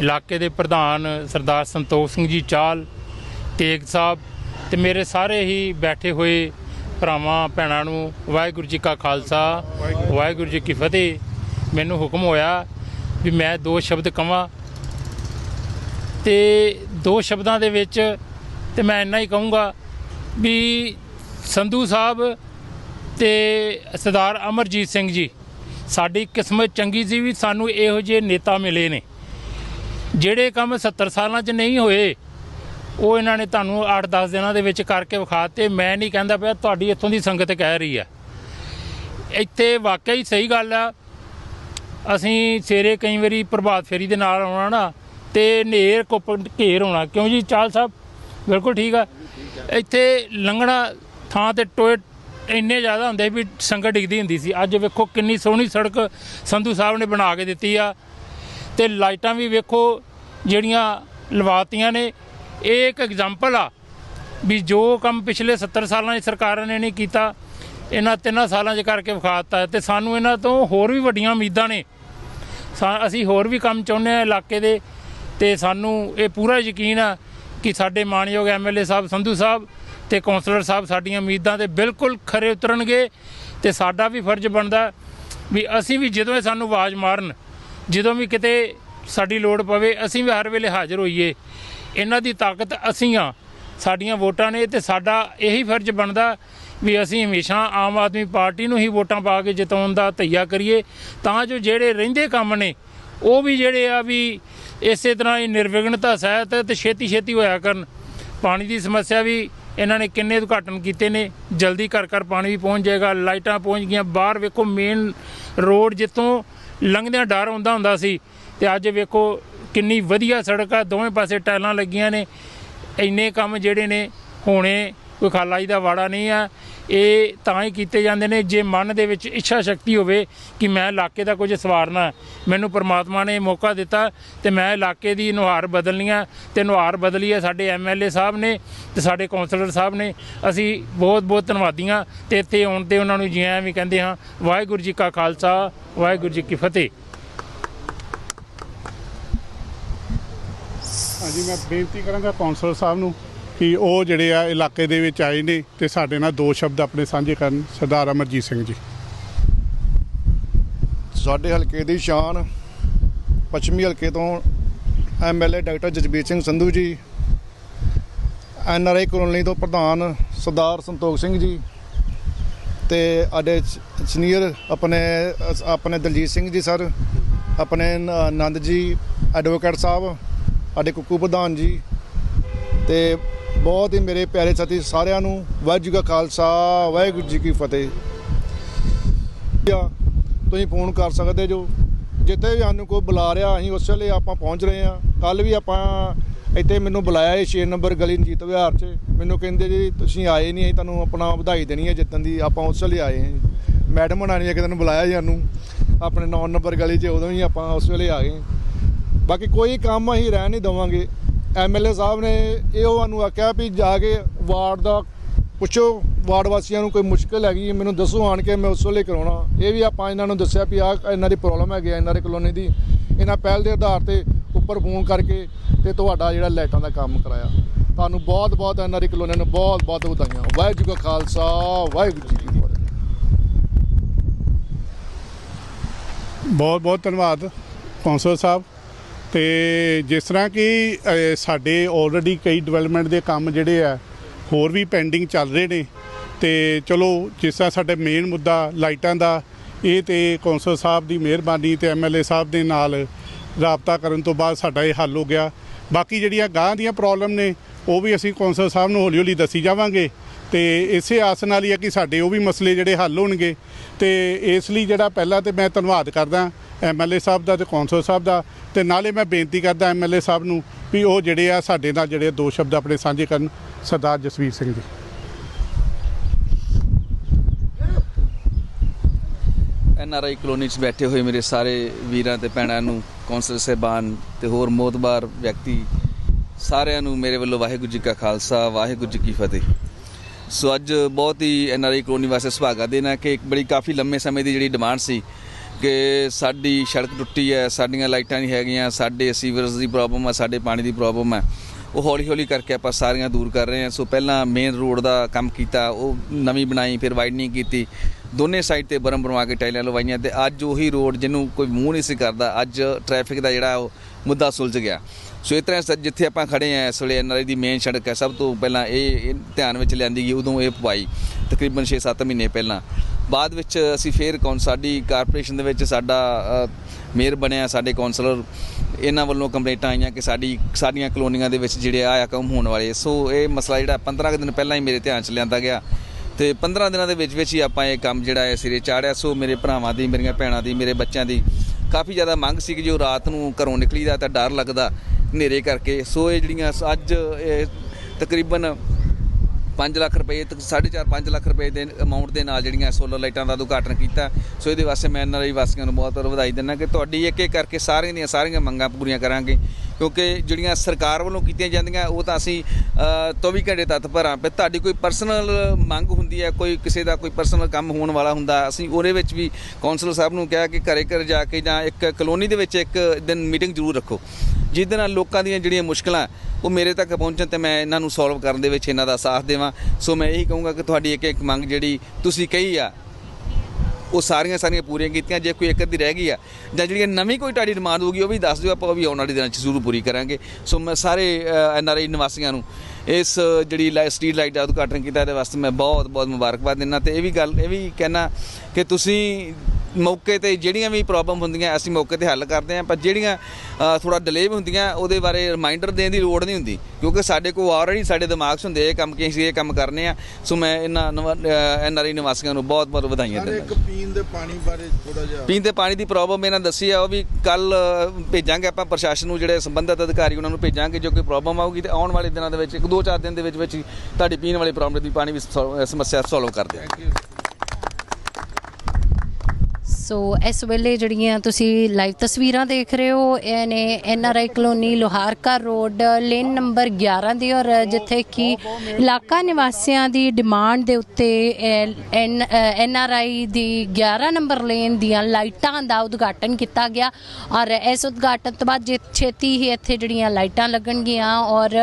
ਇਲਾਕੇ ਦੇ ਪ੍ਰਧਾਨ ਸਰਦਾਰ ਸੰਤੋਖ ਸਿੰਘ ਜੀ ਚਾਲ, ਤੇਗ ਸਾਹਿਬ ਤੇ ਮੇਰੇ ਸਾਰੇ ਹੀ ਬੈਠੇ ਹੋਏ ਭਰਾਵਾਂ, ਭੈਣਾਂ ਨੂੰ ਵਾਹਿਗੁਰੂ ਜੀ ਕਾ ਖਾਲਸਾ, ਵਾਹਿਗੁਰੂ ਜੀ ਕੀ ਫਤਿਹ। ਮੈਨੂੰ ਹੁਕਮ ਹੋਇਆ ਵੀ ਮੈਂ ਦੋ ਸ਼ਬਦ ਕਵਾਂ ਤੇ ਦੋ ਸ਼ਬਦਾਂ ਦੇ ਵਿੱਚ ਤੇ ਮੈਂ ਇੰਨਾ ਹੀ ਕਹੂੰਗਾ ਵੀ ਸੰਧੂ ਸਾਹਿਬ ਤੇ ਸਰਦਾਰ ਅਮਰਜੀਤ ਸਿੰਘ ਜੀ ਸਾਡੀ ਕਿਸਮਤ ਚੰਗੀ ਸੀ ਵੀ ਸਾਨੂੰ ਇਹੋ ਜਿਹੇ ਨੇਤਾ ਮਿਲੇ ਨੇ। ਜਿਹੜੇ ਕੰਮ 70 ਸਾਲਾਂ 'ਚ ਨਹੀਂ ਹੋਏ, ਉਹ ਇਹਨਾਂ ਨੇ ਤੁਹਾਨੂੰ 8-10 ਦਿਨਾਂ ਦੇ ਵਿੱਚ ਕਰਕੇ ਵਿਖਾਤੇ। ਮੈਂ ਨਹੀਂ ਕਹਿੰਦਾ ਪਿਆ, ਤੁਹਾਡੀ ਇੱਥੋਂ ਦੀ ਸੰਗਤ ਕਹਿ ਰਹੀ ਆ ਇੱਥੇ ਵਾਕਿਆ ਹੀ ਸਹੀ ਗੱਲ ਆ। ਅਸੀਂ ਸਵੇਰੇ ਕਈ ਵਾਰੀ ਪ੍ਰਭਾਤ ਫੇਰੀ ਦੇ ਨਾਲ ਆਉਣਾ ਨਾ, ਤੇ ਨੇਰ ਕੁੱਪ ਘੇਰ ਹੋਣਾ ਕਿਉਂ ਜੀ? ਚਾਲ ਸਾਹਿਬ, ਬਿਲਕੁਲ ਠੀਕ ਆ। ਇੱਥੇ ਲੰਘਣਾ ਥਾਂ ਤੇ ਟੋਏ ਇੰਨੇ ਜ਼ਿਆਦਾ ਹੁੰਦੇ ਵੀ ਸੰਗਤ ਡਿੱਗਦੀ ਹੁੰਦੀ ਸੀ। ਅੱਜ ਵੇਖੋ ਕਿੰਨੀ ਸੋਹਣੀ ਸੜਕ ਸੰਧੂ ਸਾਹਿਬ ਨੇ ਬਣਾ ਕੇ ਦਿੱਤੀ ਆ। ਤੇ ਲਾਈਟਾਂ ਵੀ ਵੇਖੋ ਜਿਹੜੀਆਂ ਲਵਾਤੀਆਂ ਨੇ। ਇਹ ਇੱਕ ਐਗਜ਼ਾਮਪਲ ਆ ਵੀ ਜੋ ਕੰਮ ਪਿਛਲੇ 70 ਸਾਲਾਂ ਦੀ ਸਰਕਾਰਾਂ ਨੇ ਨਹੀਂ ਕੀਤਾ, ਇਹਨਾਂ ਤਿੰਨਾਂ ਸਾਲਾਂ 'ਚ ਕਰਕੇ ਵਿਖਾਤਾ ਤੇ ਸਾਨੂੰ ਇਹਨਾਂ ਤੋਂ ਹੋਰ ਵੀ ਵੱਡੀਆਂ ਉਮੀਦਾਂ ਨੇ। ਸਾ- ਅਸੀਂ ਹੋਰ ਵੀ ਕੰਮ ਚਾਹੁੰਦੇ ਆ ਇਲਾਕੇ ਦੇ। ਤੇ ਸਾਨੂੰ ਇਹ ਪੂਰਾ ਯਕੀਨ ਆ ਕਿ ਸਾਡੇ ਮਾਨਯੋਗ ਐਮਐਲਏ ਸਾਹਿਬ, ਸੰਧੂ ਸਾਹਿਬ ਤੇ ਕੌਂਸਲਰ ਸਾਹਿਬ ਸਾਡੀਆਂ ਉਮੀਦਾਂ ਤੇ ਬਿਲਕੁਲ ਖਰੇ ਉਤਰਨਗੇ ਤੇ ਸਾਡਾ ਵੀ ਫਰਜ਼ ਬਣਦਾ ਵੀ ਅਸੀਂ ਵੀ ਜਦੋਂ ਇਹ ਸਾਨੂੰ ਆਵਾਜ਼ ਮਾਰਨ, ਜਦੋਂ ਵੀ ਕਿਤੇ ਸਾਡੀ ਲੋੜ ਪਵੇ, ਅਸੀਂ ਵੀ ਹਰ ਵੇਲੇ ਹਾਜ਼ਰ ਹੋਈਏ। ਇਹਨਾਂ ਦੀ ਤਾਕਤ ਅਸੀਂ ਆ ਸਾਡੀਆਂ ਵੋਟਾਂ ਨੇ ਤੇ ਸਾਡਾ ਇਹੀ ਫਰਜ਼ ਬਣਦਾ ਵੀ ਅਸੀਂ ਹਮੇਸ਼ਾ ਆਮ ਆਦਮੀ ਪਾਰਟੀ ਨੂੰ ਹੀ ਵੋਟਾਂ ਪਾ ਕੇ ਜਿਤਾਉਣ ਦਾ ਧਈਆ ਕਰੀਏ। ਤਾਂ ਜੋ ਜਿਹੜੇ ਰਹਿੰਦੇ ਕੰਮ ਨੇ, ਉਹ ਵੀ ਜਿਹੜੇ ਆ ਵੀ ਇਸੇ ਤਰ੍ਹਾਂ ਹੀ ਨਿਰਵਿਘਨਤਾ ਸਹਿਤ ਤੇ ਛੇਤੀ ਛੇਤੀ ਹੋਇਆ ਕਰਨ। ਪਾਣੀ ਦੀ ਸਮੱਸਿਆ ਵੀ ਇਹਨਾਂ ਨੇ ਕਿੰਨੇ ਉਦਘਾਟਨ ਕੀਤੇ ਨੇ? ਜਲਦੀ ਘਰ ਘਰ ਪਾਣੀ ਵੀ ਪਹੁੰਚ ਜਾਏਗਾ, ਲਾਈਟਾਂ ਪਹੁੰਚ ਗਈਆਂ, ਬਾਹਰ ਵੇਖੋ ਮੇਨ ਰੋਡ ਜਿੱਥੋਂ ਲੰਘਦਿਆਂ ਡਰ ਹੁੰਦਾ ਹੁੰਦਾ ਸੀ ਤੇ ਅੱਜ ਵੇਖੋ ਕਿੰਨੀ ਵਧੀਆ ਸੜਕ ਆ, ਦੋਵੇਂ ਪਾਸੇ ਟਾਈਲਾਂ ਲੱਗੀਆਂ ਨੇ। ਇੰਨੇ ਕੰਮ ਜਿਹੜੇ ਨੇ, ਹੋਣੇ ਕੋਈ ਖਾਲਾਈ ਦਾ ਵਾੜਾ ਨਹੀਂ ਆ। ਇਹ ਤਾਂ ਹੀ ਕੀਤੇ ਜਾਂਦੇ ਨੇ, ਜੇ ਮਨ ਦੇ ਵਿੱਚ ਇੱਛਾ ਸ਼ਕਤੀ ਹੋਵੇ ਕਿ ਮੈਂ ਇਲਾਕੇ ਦਾ ਕੁਝ ਸਵਾਰਨਾ ਮੈਨੂੰ ਪ੍ਰਮਾਤਮਾ ਨੇ ਮੌਕਾ ਦਿੱਤਾ ਤੇ ਮੈਂ ਇਲਾਕੇ ਦੀ ਨੁਹਾਰ ਬਦਲਣੀ ਬਦਲਣੀਆਂ ਤੇ ਨੁਹਾਰ ਬਦਲੀ ਹੈ ਸਾਡੇ ਐਮਐਲਏ ਸਾਹਿਬ ਨੇ ਤੇ ਸਾਡੇ ਕੌਂਸਲਰ ਸਾਹਿਬ ਨੇ। ਅਸੀਂ ਬਹੁਤ ਬਹੁਤ ਧੰਨਵਾਦੀਆਂ ਤੇ ਇੱਥੇ ਆਉਣ ਤੇ ਉਹਨਾਂ ਨੂੰ ਜੀ ਆਇਆਂ ਵੀ ਕਹਿੰਦੇ ਹਾਂ, ਵਾਹਿਗੁਰੂ ਜੀ ਕਾ ਖਾਲਸਾ, ਵਾਹਿਗੁਰੂ ਜੀ ਕੀ ਫਤਿਹ। ਹਾਂਜੀ, ਮੈਂ ਬੇਨਤੀ ਕਰਾਂਗਾ ਕੌਂਸਲਰ ਸਾਹਿਬ ਨੂੰ ਕਿ ਉਹ ਜਿਹੜੇ ਆ ਇਲਾਕੇ ਦੇ ਵਿੱਚ ਆਏ ਨੇ ਤੇ ਸਾਡੇ ਨਾਲ ਦੋ ਸ਼ਬਦ ਆਪਣੇ ਸਾਂਝੇ ਕਰਨ, ਸਰਦਾਰ ਅਮਰਜੀਤ ਸਿੰਘ ਜੀ। ਸਾਡੇ ਹਲਕੇ ਦੀ ਸ਼ਾਨ, ਪੱਛਮੀ ਹਲਕੇ ਤੋਂ MLA doctor Jasbir Singh Sandhu ji NRI colony ਤੋਂ ਪ੍ਰਧਾਨ ਸਰਦਾਰ ਸੰਤੋਖ ਸਿੰਘ ਜੀ ਤੇ ਸਾਡੇ ਸੀਨੀਅਰ ਆਪਣੇ ਆਪਣੇ ਦਲਜੀਤ ਸਿੰਘ ਜੀ ਸਰ, ਆਪਣੇ ਆਨੰਦ ਜੀ, ਐਡਵੋਕੇਟ ਸਾਹਿਬ, ਸਾਡੇ ਕੁੱਕੂ ਪ੍ਰਧਾਨ ਜੀ ਤੇ ਬਹੁਤ ਹੀ ਮੇਰੇ ਪਿਆਰੇ ਸਾਥੀ ਸਾਰਿਆਂ ਨੂੰ ਵਾਹਿਗੁਰੂ ਜੀ ਕਾ ਖਾਲਸਾ, ਵਾਹਿਗੁਰੂ ਜੀ ਕੀ ਫਤਿਹ। ਤੁਸੀਂ ਫੋਨ ਕਰ ਸਕਦੇ ਜੋ, ਜਿੱਥੇ ਵੀ ਸਾਨੂੰ ਕੋਈ ਬੁਲਾ ਰਿਹਾ, ਅਸੀਂ ਉਸ ਵੇਲੇ ਆਪਾਂ ਪਹੁੰਚ ਰਹੇ ਹਾਂ। ਕੱਲ ਵੀ ਆਪਾਂ ਇੱਥੇ ਮੈਨੂੰ ਬੁਲਾਇਆ ਸੀ 6 ਨੰਬਰ ਗਲੀ ਨਜੀਤ ਵਿਹਾਰ 'ਚ। ਮੈਨੂੰ ਕਹਿੰਦੇ ਜੀ, ਤੁਸੀਂ ਆਏ ਨਹੀਂ, ਅਸੀਂ ਤੁਹਾਨੂੰ ਆਪਣਾ ਵਧਾਈ ਦੇਣੀ ਹੈ ਜਿੱਤਣ ਦੀ, ਆਪਾਂ ਉਸ ਵੇਲੇ ਆਏ ਹਾਂ ਜੀ। ਮੈਡਮ ਹੋਣਾ ਨੇ ਇੱਕ ਦਿਨ ਬੁਲਾਇਆ ਜੀ ਸਾਨੂੰ, ਆਪਣੇ 9 ਨੰਬਰ ਗਲੀ 'ਚ, ਉਦੋਂ ਹੀ ਆਪਾਂ ਉਸ ਵੇਲੇ ਆ ਗਏ ਬਾਕੀ ਕੋਈ ਕੰਮ ਅਸੀਂ ਰਹਿ ਨਹੀਂ ਦੇਵਾਂਗੇ। ਐਮਐਲਏ ਸਾਹਿਬ ਨੇ ਇਹ ਉਹਨੂੰ ਆਖਿਆ ਵੀ ਜਾ ਕੇ ਵਾਰਡ ਦਾ ਪੁੱਛੋ, ਵਾਰਡ ਵਾਸੀਆਂ ਨੂੰ ਕੋਈ ਮੁਸ਼ਕਲ ਹੈਗੀ, ਮੈਨੂੰ ਦੱਸੋ ਆਣ ਕੇ, ਮੈਂ ਉਸ ਵੇਲੇ ਕਰਾਉਣਾ। ਇਹ ਵੀ ਆਪਾਂ ਇਹਨਾਂ ਨੂੰ ਦੱਸਿਆ ਵੀ ਆ ਇਹਨਾਂ ਦੀ ਪ੍ਰੋਬਲਮ ਹੈਗੀ ਆ, ਇਹਨਾਂ ਦੇ ਕਲੋਨੀ ਦੀ। ਇਹਨਾਂ ਪਹਿਲ ਦੇ ਆਧਾਰ ਤੇ ਉੱਪਰ ਫੋਨ ਕਰਕੇ ਤੇ ਤੁਹਾਡਾ ਜਿਹੜਾ ਲਾਈਟਾਂ ਦਾ ਕੰਮ ਕਰਾਇਆ। ਤੁਹਾਨੂੰ ਬਹੁਤ ਬਹੁਤ ਇਹਨਾਂ ਦੀ ਕਲੋਨੀ ਨੂੰ ਬਹੁਤ ਬਹੁਤ ਵਧਾਈਆਂ। ਵਾਹਿਗੁਰੂ ਜੀ ਕਾ ਖਾਲਸਾ, ਵਾਹਿਗੁਰੂ ਜੀ ਕੀ ਫਤਿਹ। ਬਹੁਤ ਬਹੁਤ ਧੰਨਵਾਦ ਕੌਂਸਲ ਸਾਹਿਬ। ਤੇ ਜਿਸ ਤਰ੍ਹਾਂ ਕਿ ਸਾਡੇ ਆਲਰੇਡੀ ਕਈ ਡਿਵੈਲਪਮੈਂਟ ਦੇ ਕੰਮ ਜਿਹੜੇ ਆ, ਹੋਰ ਵੀ ਪੈਂਡਿੰਗ ਚੱਲ ਰਹੇ ਨੇ। ਤੇ ਚਲੋ, ਜਿਸ ਤਰ੍ਹਾਂ ਸਾਡੇ ਮੇਨ ਮੁੱਦਾ ਲਾਈਟਾਂ ਦਾ, ਇਹ ਤੇ ਕੌਂਸਲ ਸਾਹਿਬ ਦੀ ਮਿਹਰਬਾਨੀ ਤੇ ਐਮਐਲਏ ਸਾਹਿਬ ਦੇ ਨਾਲ ਰਾਬਤਾ ਕਰਨ ਤੋਂ ਬਾਅਦ ਸਾਡਾ ਇਹ ਹੱਲ ਹੋ ਗਿਆ। ਬਾਕੀ ਜਿਹੜੀਆਂ ਗਾਂ ਦੀਆਂ ਪ੍ਰੋਬਲਮ ਨੇ, ਉਹ ਵੀ ਅਸੀਂ ਕੌਂਸਲ ਸਾਹਿਬ ਨੂੰ ਹੌਲੀ ਹੌਲੀ ਦੱਸੀ ਜਾਵਾਂਗੇ। ਤੇ ਇਸੇ ਆਸ ਨਾਲ ਹੀ ਹੈ ਕਿ ਸਾਡੇ ਉਹ ਵੀ ਮਸਲੇ ਜਿਹੜੇ ਹੱਲ ਹੋਣਗੇ। ਤੇ ਇਸ ਲਈ ਜਿਹੜਾ ਪਹਿਲਾਂ ਤੇ ਮੈਂ ਧੰਨਵਾਦ ਕਰਦਾ ਐਮਐਲਏ ਸਾਹਿਬ ਦਾ ਤੇ ਕੌਂਸਲ ਸਾਹਿਬ ਦਾ ਤੇ ਨਾਲੇ ਮੈਂ ਬੇਨਤੀ ਕਰਦਾ ਐਮਐਲਏ ਸਾਹਿਬ ਨੂੰ ਵੀ ਉਹ ਜਿਹੜੇ ਆ ਸਾਡੇ ਨਾਲ ਜਿਹੜੇ ਦੋ ਸ਼ਬਦ ਆਪਣੇ ਸਾਂਝੇ ਕਰਨ, ਸਰਦਾਰ ਜਸਵੀਰ ਸਿੰਘ ਜੀ। ਐਨ ਆਰ ਆਈ ਕਲੋਨੀ 'ਚ ਬੈਠੇ ਹੋਏ ਮੇਰੇ ਸਾਰੇ ਵੀਰਾਂ ਤੇ ਭੈਣਾਂ ਨੂੰ, ਕੌਂਸਲ ਸਾਹਿਬਾਨ ਤੇ ਹੋਰ ਮੋਤਬਾਰ ਵਿਅਕਤੀ ਸਾਰਿਆਂ ਨੂੰ ਮੇਰੇ ਵੱਲੋਂ ਵਾਹਿਗੁਰੂ ਜੀ ਕਾ ਖਾਲਸਾ, ਵਾਹਿਗੁਰੂ ਜੀ ਕੀ ਫਤਿਹ। ਸੋ ਅੱਜ ਬਹੁਤ ਹੀ ਐਨ ਆਰ ਆਈ ਕਲੋਨੀ ਵਾਸਤੇ ਸੁਭਾਗਾ ਦੇਣਾ ਹੈ ਕਿ ਇੱਕ ਬੜੀ ਕਾਫੀ ਲੰਮੇ ਸਮੇਂ ਦੀ ਜਿਹੜੀ ਡਿਮਾਂਡ ਸੀ ਕਿ ਸਾਡੀ ਸੜਕ ਟੁੱਟੀ ਹੈ, ਸਾਡੀਆਂ ਲਾਈਟਾਂ ਨਹੀਂ ਹੈਗੀਆਂ, ਸਾਡੇ ਸੀਵਰਸ ਦੀ ਪ੍ਰੋਬਲਮ ਹੈ, ਸਾਡੇ ਪਾਣੀ ਦੀ ਪ੍ਰੋਬਲਮ ਹੈ। ਉਹ ਹੌਲੀ ਹੌਲੀ ਕਰਕੇ ਆਪਾਂ ਸਾਰੀਆਂ ਦੂਰ ਕਰ ਰਹੇ ਹਾਂ। ਸੋ ਪਹਿਲਾਂ ਮੇਨ ਰੋਡ ਦਾ ਕੰਮ ਕੀਤਾ, ਉਹ ਨਵੀਂ ਬਣਾਈ, ਫਿਰ ਵਾਈਡਨਿੰਗ ਕੀਤੀ। ਦੋਨੇ ਸਾਈਡ ਤੇ ਬਰਮ ਬਣਵਾ ਕੇ ਟਾਈਲਾਂ ਲਵਾਈਆਂ ਤੇ ਅੱਜ ਉਹੀ ਰੋਡ ਜਿਹਨੂੰ ਕੋਈ ਮੂੰਹ ਨਹੀਂ ਸੀ ਕਰਦਾ, ਅੱਜ ਟ੍ਰੈਫਿਕ ਦਾ ਜਿਹੜਾ ਉਹ ਮੁੱਦਾ ਸੁਲਝ ਗਿਆ। ਸੋ ਇਸ ਤਰ੍ਹਾਂ ਸ- ਜਿੱਥੇ ਆਪਾਂ ਖੜੇ ਆ ਇਸ ਵੇਲੇ ਐਨਆਰਆਈ ਦੀ ਮੇਨ ਸੜਕ ਹੈ। ਸਭ ਤੋਂ ਪਹਿਲਾਂ ਇਹ ਇਹ ਧਿਆਨ ਵਿੱਚ ਲਿਆਂਦੀ ਗਈ, ਉਦੋਂ ਇਹ ਪਵਾਈ, ਤਕਰੀਬਨ 6-7 ਮਹੀਨੇ ਪਹਿਲਾਂ। ਬਾਅਦ ਵਿੱਚ ਅਸੀਂ ਫੇਰ ਕੌਣ ਸਾਡੀ ਕਾਰਪੋਰੇਸ਼ਨ ਦੇ ਵਿੱਚ ਸਾਡਾ ਮੇਅਰ ਬਣਿਆ, ਸਾਡੇ ਕਾਉਂਸਲਰ ਇਹਨਾਂ ਵੱਲੋਂ ਕੰਪਲੇਂਟਾਂ ਆਈਆਂ ਕਿ ਸਾਡੀ, ਸਾਡੀਆਂ ਕਲੋਨੀਆਂ ਦੇ ਵਿੱਚ ਜਿਹੜੇ ਆ ਕੰਮ ਹੋਣ ਵਾਲੇ ਸੋ ਇਹ ਮਸਲਾ ਜਿਹੜਾ 15 ਕੁ ਦਿਨ ਪਹਿਲਾਂ ਹੀ ਮੇਰੇ ਧਿਆਨ 'ਚ ਲਿਆਂਦਾ ਗਿਆ। ਤੇ 15 ਦਿਨਾਂ ਦੇ ਵਿੱਚ ਵਿੱਚ ਹੀ ਆਪਾਂ ਇਹ ਕੰਮ ਜਿਹੜਾ ਹੈ ਸਿਰੇ ਚਾੜਿਆ। ਸੋ ਮੇਰੇ ਭਰਾਵਾਂ ਦੀ, ਮੇਰੀਆਂ ਭੈਣਾਂ ਦੀ, ਮੇਰੇ ਬੱਚਿਆਂ ਦੀ ਕਾਫੀ ਜ਼ਿਆਦਾ ਮੰਗ ਸੀ ਕਿ ਜੋ ਰਾਤ ਨੂੰ ਘਰੋਂ ਨਿਕਲੀਦਾ ਤਾਂ ਡਰ ਲੱਗਦਾ ਹਨੇਰੇ ਕਰਕੇ। ਸੋ ਇਹ ਜਿਹੜੀਆਂ ਅੱਜ ਇਹ ਤਕਰੀਬਨ 5 ਲੱਖ ਰੁਪਏ ਤੱਕ 4.5 5 ਲੱਖ ਰੁਪਏ ਦੇ ਅਮਾਉਂਟ ਦੇ ਨਾਲ ਜਿਹੜੀਆਂ ਸੋਲਰ ਲਾਈਟਾਂ ਦਾ ਉਦਘਾਟਨ ਕੀਤਾ। ਸੋ ਇਹਦੇ ਵਾਸਤੇ ਮੈਂ ਐਨਆਰਆਈ ਵਾਸੀਆਂ ਨੂੰ ਬਹੁਤ ਬਹੁਤ ਵਧਾਈ ਦਿੰਦਾ ਕਿ ਤੁਹਾਡੀ ਇੱਕ ਇੱਕ ਕਰਕੇ ਸਾਰਿਆਂ ਦੀਆਂ ਸਾਰੀਆਂ ਮੰਗਾਂ ਪੂਰੀਆਂ ਕਰਾਂਗੇ। ਕਿਉਂਕਿ ਜਿਹੜੀਆਂ ਸਰਕਾਰ ਵੱਲੋਂ ਕੀਤੀਆਂ ਜਾਂਦੀਆਂ ਉਹ ਤਾਂ ਅਸੀਂ ਅ, 24 ਘੰਟੇ ਤਤਪਰ ਹਾਂ ਪਰ ਤੁਹਾਡੀ ਕੋਈ ਪਰਸਨਲ ਮੰਗ ਹੁੰਦੀ ਹੈ ਕੋਈ ਕਿਸੇ ਦਾ ਕੋਈ ਪਰਸਨਲ ਕੰਮ ਹੋਣ ਵਾਲਾ ਹੁੰਦਾ ਅਸੀਂ ਉਹਦੇ ਵਿੱਚ ਵੀ ਕਾਉਂਸਲਰ ਸਾਹਿਬ ਨੂੰ ਕਿਹਾ ਕਿ ਘਰੇ ਘਰ ਜਾ ਕੇ ਜਾਂ ਇੱਕ ਕਲੋਨੀ ਦੇ ਵਿੱਚ ਇੱਕ ਦਿਨ ਮੀਟਿੰਗ ਜ਼ਰੂਰ ਰੱਖੋ। ਜਿਹਦੇ ਨਾਲ ਲੋਕਾਂ ਦੀਆਂ ਜਿਹੜੀਆਂ ਮੁਸ਼ਕਲਾਂ ਉਹ ਮੇਰੇ ਤੱਕ ਪਹੁੰਚਣ ਤੇ ਮੈਂ ਇਹਨਾਂ ਨੂੰ ਸੋਲਵ ਕਰਨ ਦੇ ਵਿੱਚ ਇਹਨਾਂ ਦਾ ਸਾਥ ਦੇਵਾਂ। ਸੋ ਮੈਂ ਇਹੀ ਕਹੂੰਗਾ ਕਿ ਤੁਹਾਡੀ ਇੱਕ ਇੱਕ ਮੰਗ ਜਿਹੜੀ ਤੁਸੀਂ ਕਹੀ ਆ, ਉਹ ਸਾਰੀਆਂ ਸਾਰੀਆਂ ਪੂਰੀਆਂ ਕੀਤੀਆਂ। ਜੇ ਕੋਈ ਇੱਕ ਅੱਧੀ ਰਹਿ ਗਈ ਆ, ਜਾਂ ਜਿਹੜੀਆਂ ਨਵੀਂ ਕੋਈ ਤੁਹਾਡੀ ਡਿਮਾਂਡ ਹੋਊਗੀ ਉਹ ਵੀ ਦੱਸ ਦਿਓ, ਆਪਾਂ ਉਹ ਵੀ ਆਉਣ ਵਾਲੇ ਦਿਨਾਂ 'ਚ ਜ਼ਰੂਰ ਪੂਰੀ ਕਰਾਂਗੇ। ਸੋ ਮੈਂ ਸਾਰੇ ਐਨ ਆਰ ਆਈ ਨਿਵਾਸੀਆਂ ਨੂੰ ਇਸ ਜਿਹੜੀ ਲਾਈ ਸਟਰੀਟ ਲਾਈਟ ਦਾ ਉਦਘਾਟਨ ਕੀਤਾ, ਇਹਦੇ ਵਾਸਤੇ ਮੈਂ ਬਹੁਤ ਬਹੁਤ ਮੁਬਾਰਕਬਾਦ ਦਿੰਦਾ। ਤੇ ਇਹ ਵੀ ਗੱਲ, ਇਹ ਵੀ ਕਹਿਣਾ ਕਿ ਤੁਸੀਂ ਮੌਕੇ ਤੇ ਜਿਹੜੀਆਂ ਵੀ ਪ੍ਰੋਬਲਮ ਹੁੰਦੀਆਂ ਅਸੀਂ ਮੌਕੇ ਤੇ ਹੱਲ ਕਰਦੇ ਹਾਂ ਪਰ ਜਿਹੜੀਆਂ ਥੋੜਾ ਡਿਲੇ ਹੁੰਦੀਆਂ ਉਹਦੇ ਬਾਰੇ ਰਿਮਾਈਂਡਰ ਦੇਣ ਦੀ ਲੋੜ ਨਹੀਂ ਹੁੰਦੀ ਕਿਉਂਕਿ ਸਾਡੇ ਕੋਲ ਆਲਰੇਡੀ ਸਾਡੇ ਦਿਮਾਗ 'ਚ ਹੁੰਦੇ ਇਹ ਕੰਮ ਕਿ ਅਸੀਂ ਇਹ ਕੰਮ ਕਰਨੇ ਆ। ਸੋ ਮੈਂ ਇਹਨਾਂ ਐਨ ਆਰ ਆਈ ਨਿਵਾਸੀਆਂ ਨੂੰ ਬਹੁਤ ਬਹੁਤ ਵਧਾਈਆਂ ਦਿੰਦਾ। ਇੱਕ ਪੀਣ ਦੇ ਪਾਣੀ ਬਾਰੇ ਥੋੜਾ ਜਿਹਾ ਪੀਣ ਦੇ ਪਾਣੀ ਦੀ ਪ੍ਰੋਬਲਮ ਇਹਨਾਂ ਦੱਸੀ ਆ ਉਹ ਵੀ ਕੱਲ ਭੇਜਾਂਗੇ ਆਪਾਂ ਪ੍ਰਸ਼ਾਸਨ ਨੂੰ ਜਿਹੜੇ ਸੰਬੰਧਿਤ ਅਧਿਕਾਰੀ ਉਹਨਾਂ ਨੂੰ ਭੇਜਾਂਗੇ ਜੋ ਕੋਈ ਪ੍ਰੋਬਲਮ ਆਊਗੀ ਤੇ ਆਉਣ ਵਾਲੇ ਦਿਨਾਂ ਦੇ ਵਿੱਚ ਇੱਕ ਦੋ ਚਾਰ ਦਿਨ ਦੇ ਵਿੱਚ ਵਿੱਚ ਤੁਹਾਡੀ ਪੀਣ ਵਾਲੀ ਪ੍ਰੋਬਲਮ ਦੀ ਪਾਣੀ ਵੀ ਸਮੱਸਿਆ ਸੋਲਵ ਕਰ ਦਿਆਂਗੇ। ਸੋ ਇਸ ਵੇਲੇ ਜਿਹੜੀਆਂ ਤੁਸੀਂ ਲਾਈਵ ਤਸਵੀਰਾਂ ਦੇਖ ਰਹੇ ਹੋ, ਇਹ ਨੇ N R I colony Loharka road lane number 11 ਦੀ, ਔਰ ਜਿੱਥੇ ਕਿ ਇਲਾਕਾ ਨਿਵਾਸੀਆਂ ਦੀ ਡਿਮਾਂਡ ਦੇ ਉੱਤੇ ਐਨ ਆਰ ਆਈ ਦੀ 11 ਨੰਬਰ ਲੇਨ ਦੀਆਂ ਲਾਈਟਾਂ ਦਾ ਉਦਘਾਟਨ ਕੀਤਾ ਗਿਆ। ਔਰ ਇਸ ਉਦਘਾਟਨ ਤੋਂ ਬਾਅਦ ਜੇ ਛੇਤੀ ਹੀ ਇੱਥੇ ਜਿਹੜੀਆਂ ਲਾਈਟਾਂ ਲੱਗਣਗੀਆਂ, ਔਰ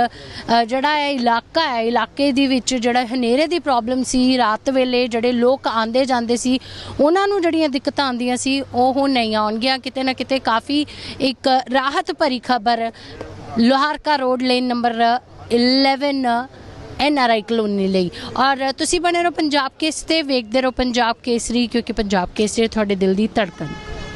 ਜਿਹੜਾ ਇਹ ਇਲਾਕਾ ਹੈ, ਇਲਾਕੇ ਦੇ ਵਿੱਚ ਜਿਹੜਾ ਹਨੇਰੇ ਦੀ ਪ੍ਰੋਬਲਮ ਸੀ, ਰਾਤ ਵੇਲੇ ਜਿਹੜੇ ਲੋਕ ਆਂਦੇ ਜਾਂਦੇ ਸੀ, ਉਹਨਾਂ ਨੂੰ ਜਿਹੜੀਆਂ ਦਿੱਕਤਾਂ ਆਉਂਦੀਆਂ ਸੀ, ਉਹ ਹੁਣ ਨਹੀਂ ਆਉਣਗੀਆਂ। ਕਿਤੇ ਨਾ ਕਿਤੇ ਕਾਫੀ ਇੱਕ ਰਾਹਤ ਭਰੀ ਖਬਰ Loharka road lane number 11 N R I colony ਲਈ। ਔਰ ਤੁਸੀਂ ਬਣੇ ਰਹੋ ਪੰਜਾਬ ਕੇਸ ਤੇ, ਵੇਖਦੇ ਰਹੋ ਪੰਜਾਬ ਕੇਸਰੀ, ਕਿਉਂਕਿ ਪੰਜਾਬ ਕੇਸਰੀ ਤੁਹਾਡੇ ਦਿਲ ਦੀ ਧੜਕਣ।